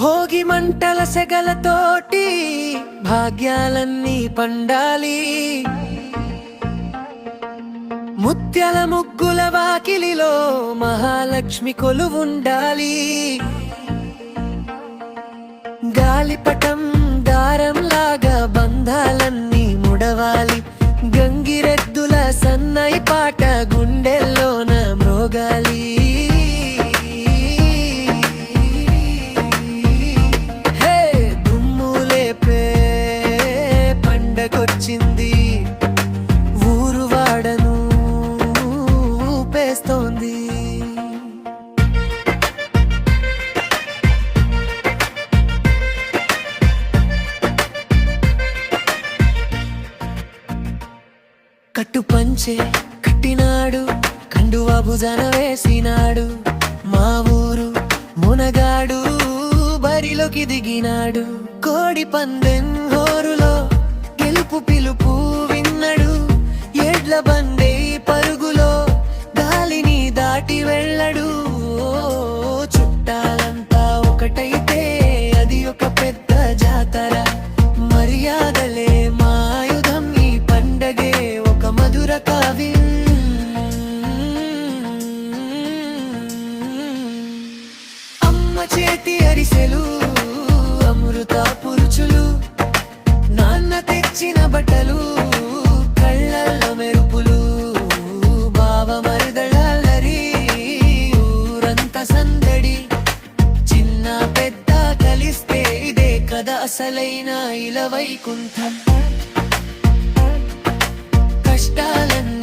భోగి మంటల సెగలతోటి భాగ్యాలన్నీ పండాలి. ముత్యాల ముగ్గుల వాకిలిలో మహాలక్ష్మి కొలువుండాలి. కట్టు పంచే కట్టినాడు కండువా భుజన వేసినాడు. మా ఊరు మునగాడు బరిలోకి దిగినాడు. కోడి పందెం హోరులో గెలుపు పిలుపు విన్నడు. ఎడ్ల బందే చేతి అరిసెలు అమృత పురుచులు నాన్న తెచ్చిన బట్టలు కళ్ళల్ల మెరుపులు బావ మరదళ్ళరి ఊరంత సందడి చిన్న పెద్ద కలిస్తే ఇదే కదా అసలైన ఇలా వైకుంఠం. కష్టాలన్నీ